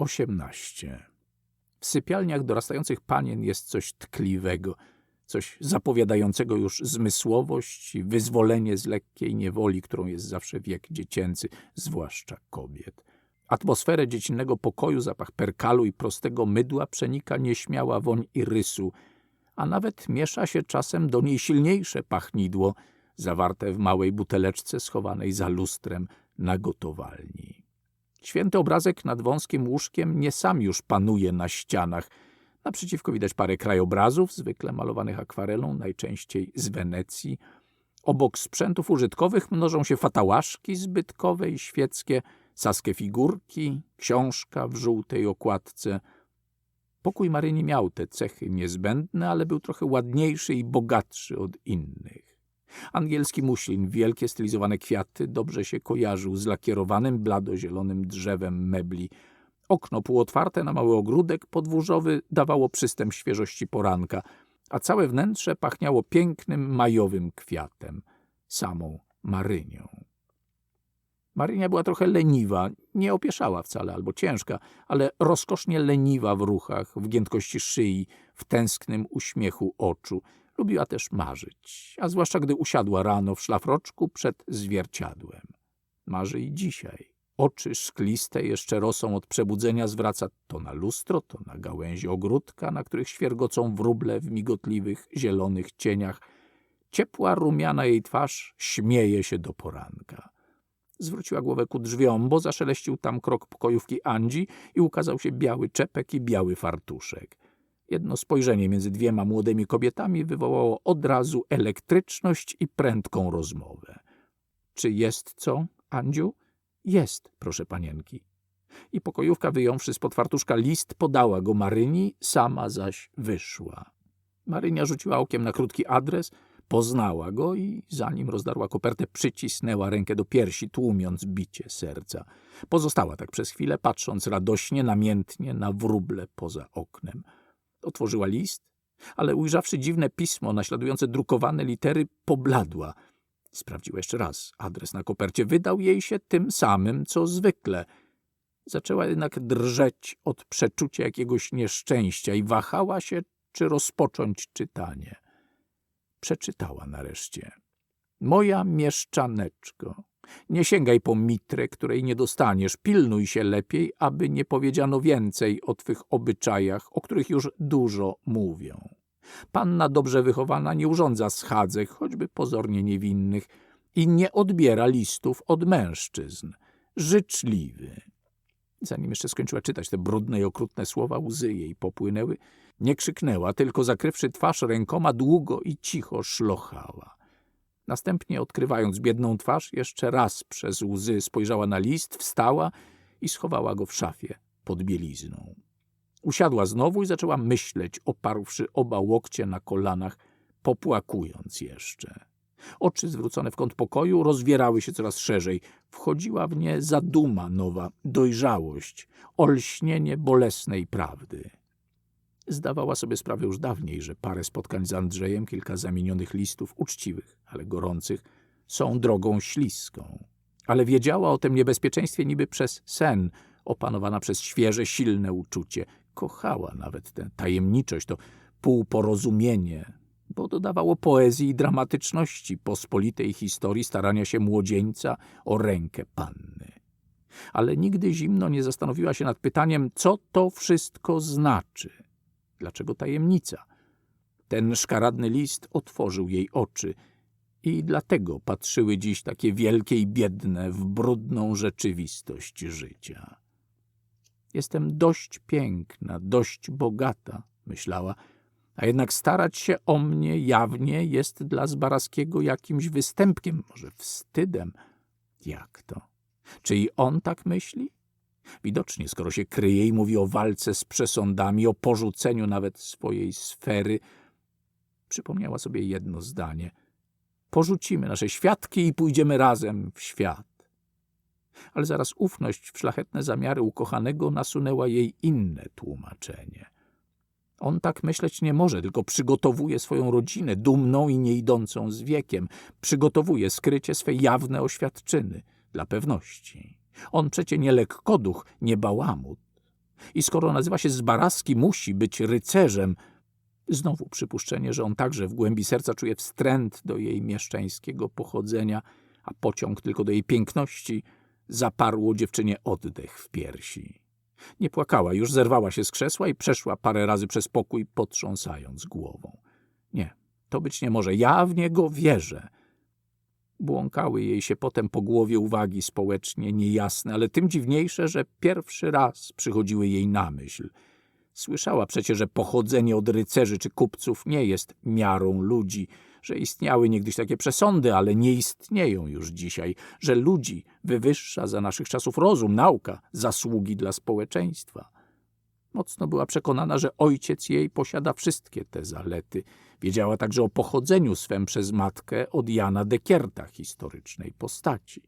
18. W sypialniach dorastających panien jest coś tkliwego, coś zapowiadającego już zmysłowość i wyzwolenie z lekkiej niewoli, którą jest zawsze wiek dziecięcy, zwłaszcza kobiet. Atmosferę dziecinnego pokoju, zapach perkalu i prostego mydła przenika nieśmiała woń irysu, a nawet miesza się czasem do niej silniejsze pachnidło, zawarte w małej buteleczce schowanej za lustrem na gotowalni. Święty obrazek nad wąskim łóżkiem nie sam już panuje na ścianach. Naprzeciwko widać parę krajobrazów, zwykle malowanych akwarelą, najczęściej z Wenecji. Obok sprzętów użytkowych mnożą się fatałaszki zbytkowe i świeckie, saskie figurki, książka w żółtej okładce. Pokój Maryni miał te cechy niezbędne, ale był trochę ładniejszy i bogatszy od innych. Angielski muślin, wielkie stylizowane kwiaty, dobrze się kojarzył z lakierowanym bladozielonym drzewem mebli. Okno półotwarte na mały ogródek podwórzowy dawało przystęp świeżości poranka, a całe wnętrze pachniało pięknym majowym kwiatem, samą Marynią. Marynia była trochę leniwa, nie opieszała wcale albo ciężka, ale rozkosznie leniwa w ruchach, w giętkości szyi, w tęsknym uśmiechu oczu – Lubiła też marzyć, a zwłaszcza gdy usiadła rano w szlafroczku przed zwierciadłem. Marzy i dzisiaj. Oczy szkliste jeszcze rosą od przebudzenia, zwraca to na lustro, to na gałęzi ogródka, na których świergocą wróble w migotliwych, zielonych cieniach. Ciepła, rumiana jej twarz śmieje się do poranka. Zwróciła głowę ku drzwiom, bo zaszeleścił tam krok pokojówki Andzi i ukazał się biały czepek i biały fartuszek. Jedno spojrzenie między dwiema młodymi kobietami wywołało od razu elektryczność i prędką rozmowę. Czy jest co, Andziu? Jest, proszę panienki. I pokojówka, wyjąwszy z potwartuszka list, podała go Maryni, sama zaś wyszła. Marynia rzuciła okiem na krótki adres, poznała go i zanim rozdarła kopertę, przycisnęła rękę do piersi, tłumiąc bicie serca. Pozostała tak przez chwilę, patrząc radośnie, namiętnie na wróble poza oknem. Otworzyła list, ale ujrzawszy dziwne pismo naśladujące drukowane litery, pobladła. Sprawdziła jeszcze raz. Adres na kopercie wydał jej się tym samym, co zwykle. Zaczęła jednak drżeć od przeczucia jakiegoś nieszczęścia i wahała się, czy rozpocząć czytanie. Przeczytała nareszcie. Moja mieszczaneczko, nie sięgaj po mitrę, której nie dostaniesz. Pilnuj się lepiej, aby nie powiedziano więcej o twych obyczajach, o których już dużo mówią. Panna dobrze wychowana nie urządza schadzek, choćby pozornie niewinnych, i nie odbiera listów od mężczyzn. Życzliwy. Zanim jeszcze skończyła czytać te brudne i okrutne słowa, łzy jej popłynęły. Nie krzyknęła, tylko zakrywszy twarz rękoma, długo i cicho szlochała. Następnie, odkrywając biedną twarz, jeszcze raz przez łzy spojrzała na list, wstała i schowała go w szafie pod bielizną. Usiadła znowu i zaczęła myśleć, oparłszy oba łokcie na kolanach, popłakując jeszcze. Oczy zwrócone w kąt pokoju rozwierały się coraz szerzej. Wchodziła w nie zaduma nowa, dojrzałość, olśnienie bolesnej prawdy. Zdawała sobie sprawę już dawniej, że parę spotkań z Andrzejem, kilka zamienionych listów, uczciwych, ale gorących, są drogą śliską. Ale wiedziała o tym niebezpieczeństwie niby przez sen, opanowana przez świeże, silne uczucie. Kochała nawet tę tajemniczość, to półporozumienie, bo dodawało poezji i dramatyczności pospolitej historii starania się młodzieńca o rękę panny. Ale nigdy zimno nie zastanowiła się nad pytaniem, co to wszystko znaczy – Dlaczego tajemnica? Ten szkaradny list otworzył jej oczy i dlatego patrzyły dziś takie wielkie i biedne w brudną rzeczywistość życia. Jestem dość piękna, dość bogata, myślała, a jednak starać się o mnie jawnie jest dla Zbaraskiego jakimś występkiem, może wstydem. Jak to? Czy i on tak myśli? Widocznie, skoro się kryje i mówi o walce z przesądami, o porzuceniu nawet swojej sfery, przypomniała sobie jedno zdanie. Porzucimy nasze świadki i pójdziemy razem w świat. Ale zaraz ufność w szlachetne zamiary ukochanego nasunęła jej inne tłumaczenie. On tak myśleć nie może, tylko przygotowuje swoją rodzinę, dumną i nie idącą z wiekiem. Przygotowuje skrycie swe jawne oświadczyny, dla pewności. On przecie nie lekkoduch, nie bałamut. I skoro nazywa się Zbaraski, musi być rycerzem. Znowu przypuszczenie, że on także w głębi serca czuje wstręt do jej mieszczańskiego pochodzenia, a pociąg tylko do jej piękności zaparło dziewczynie oddech w piersi. Nie płakała, już zerwała się z krzesła i przeszła parę razy przez pokój, potrząsając głową. Nie, to być nie może. Ja w niego wierzę. Błąkały jej się potem po głowie uwagi społecznie niejasne, ale tym dziwniejsze, że pierwszy raz przychodziły jej na myśl. Słyszała przecież, że pochodzenie od rycerzy czy kupców nie jest miarą ludzi, że istniały niegdyś takie przesądy, ale nie istnieją już dzisiaj, że ludzi wywyższa za naszych czasów rozum, nauka, zasługi dla społeczeństwa. Mocno była przekonana, że ojciec jej posiada wszystkie te zalety. Wiedziała także o pochodzeniu swem przez matkę od Jana Dekierta, historycznej postaci.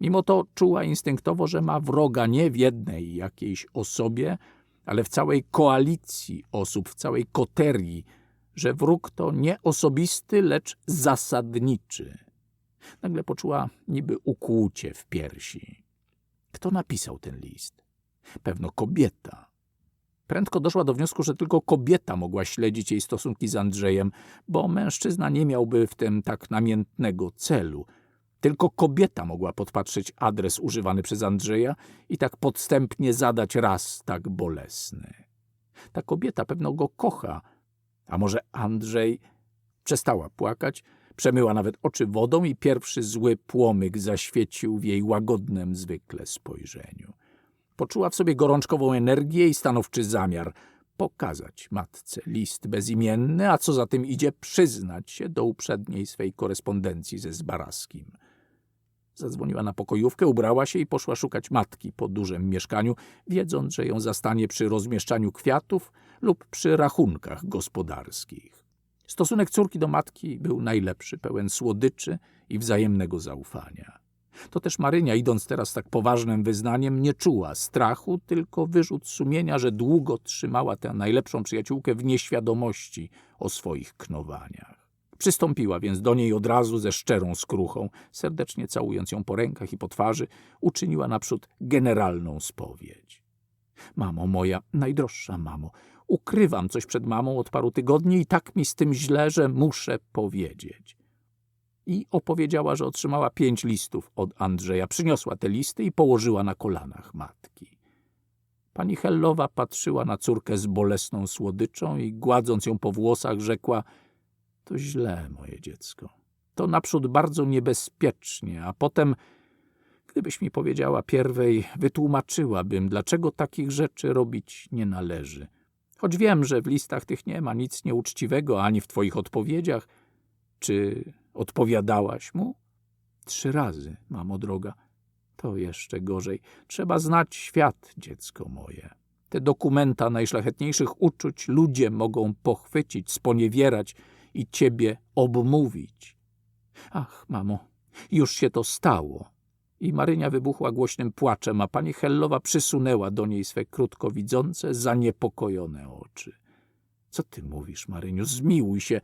Mimo to czuła instynktowo, że ma wroga nie w jednej jakiejś osobie, ale w całej koalicji osób, w całej koterii, że wróg to nie osobisty, lecz zasadniczy. Nagle poczuła niby ukłucie w piersi. Kto napisał ten list? Pewno kobieta. Prędko doszła do wniosku, że tylko kobieta mogła śledzić jej stosunki z Andrzejem, bo mężczyzna nie miałby w tym tak namiętnego celu. Tylko kobieta mogła podpatrzeć adres używany przez Andrzeja i tak podstępnie zadać raz tak bolesny. Ta kobieta pewno go kocha, a może Andrzej przestała płakać, przemyła nawet oczy wodą i pierwszy zły płomyk zaświecił w jej łagodnym zwykle spojrzeniu. Poczuła w sobie gorączkową energię i stanowczy zamiar pokazać matce list bezimienny, a co za tym idzie, przyznać się do uprzedniej swej korespondencji ze Zbaraskim. Zadzwoniła na pokojówkę, ubrała się i poszła szukać matki po dużym mieszkaniu, wiedząc, że ją zastanie przy rozmieszczaniu kwiatów lub przy rachunkach gospodarskich. Stosunek córki do matki był najlepszy, pełen słodyczy i wzajemnego zaufania. To też Marynia, idąc teraz tak poważnym wyznaniem, nie czuła strachu, tylko wyrzut sumienia, że długo trzymała tę najlepszą przyjaciółkę w nieświadomości o swoich knowaniach. Przystąpiła więc do niej od razu ze szczerą skruchą, serdecznie całując ją po rękach i po twarzy, uczyniła naprzód generalną spowiedź. Mamo moja, najdroższa mamo, ukrywam coś przed mamą od paru tygodni i tak mi z tym źle, że muszę powiedzieć i opowiedziała, że otrzymała pięć listów od Andrzeja. Przyniosła te listy i położyła na kolanach matki. Pani Hellowa patrzyła na córkę z bolesną słodyczą i gładząc ją po włosach rzekła – to źle, moje dziecko. To naprzód bardzo niebezpiecznie, a potem, gdybyś mi powiedziała pierwej, wytłumaczyłabym, dlaczego takich rzeczy robić nie należy. Choć wiem, że w listach tych nie ma nic nieuczciwego, ani w twoich odpowiedziach. Czy Odpowiadałaś mu? Trzy razy, mamo droga. To jeszcze gorzej. Trzeba znać świat, dziecko moje. Te dokumenta najszlachetniejszych uczuć ludzie mogą pochwycić, sponiewierać i ciebie obmówić. Ach, mamo, już się to stało. I Marynia wybuchła głośnym płaczem, a pani Hellowa przysunęła do niej swe krótkowidzące, zaniepokojone oczy. Co ty mówisz, Maryniu? Zmiłuj się.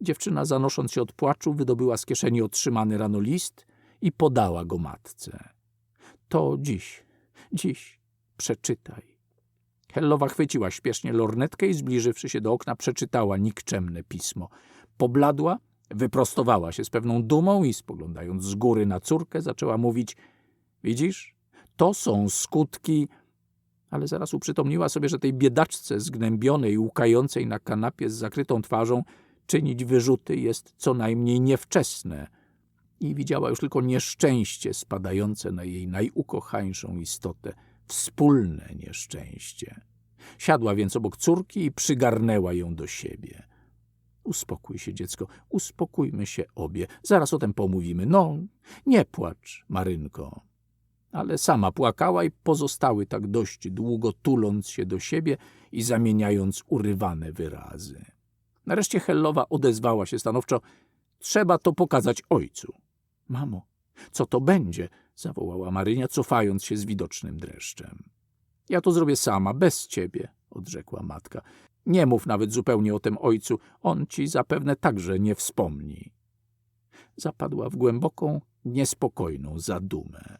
Dziewczyna, zanosząc się od płaczu, wydobyła z kieszeni otrzymany rano list i podała go matce. To dziś, dziś, przeczytaj. Hellowa chwyciła śpiesznie lornetkę i zbliżywszy się do okna, przeczytała nikczemne pismo. Pobladła, wyprostowała się z pewną dumą i spoglądając z góry na córkę, zaczęła mówić – widzisz, to są skutki ale zaraz uprzytomniła sobie, że tej biedaczce zgnębionej, łukającej na kanapie z zakrytą twarzą czynić wyrzuty jest co najmniej niewczesne i widziała już tylko nieszczęście spadające na jej najukochańszą istotę, wspólne nieszczęście. Siadła więc obok córki i przygarnęła ją do siebie. Uspokój się, dziecko, uspokójmy się obie. Zaraz o tym pomówimy. No, nie płacz, Marynko. Ale sama płakała i pozostały tak dość długo tuląc się do siebie i zamieniając urywane wyrazy. Nareszcie Hellowa odezwała się stanowczo. Trzeba to pokazać ojcu. Mamo, co to będzie? zawołała Marynia, cofając się z widocznym dreszczem. Ja to zrobię sama, bez ciebie, odrzekła matka. Nie mów nawet zupełnie o tym ojcu, on ci zapewne także nie wspomni. Zapadła w głęboką, niespokojną zadumę.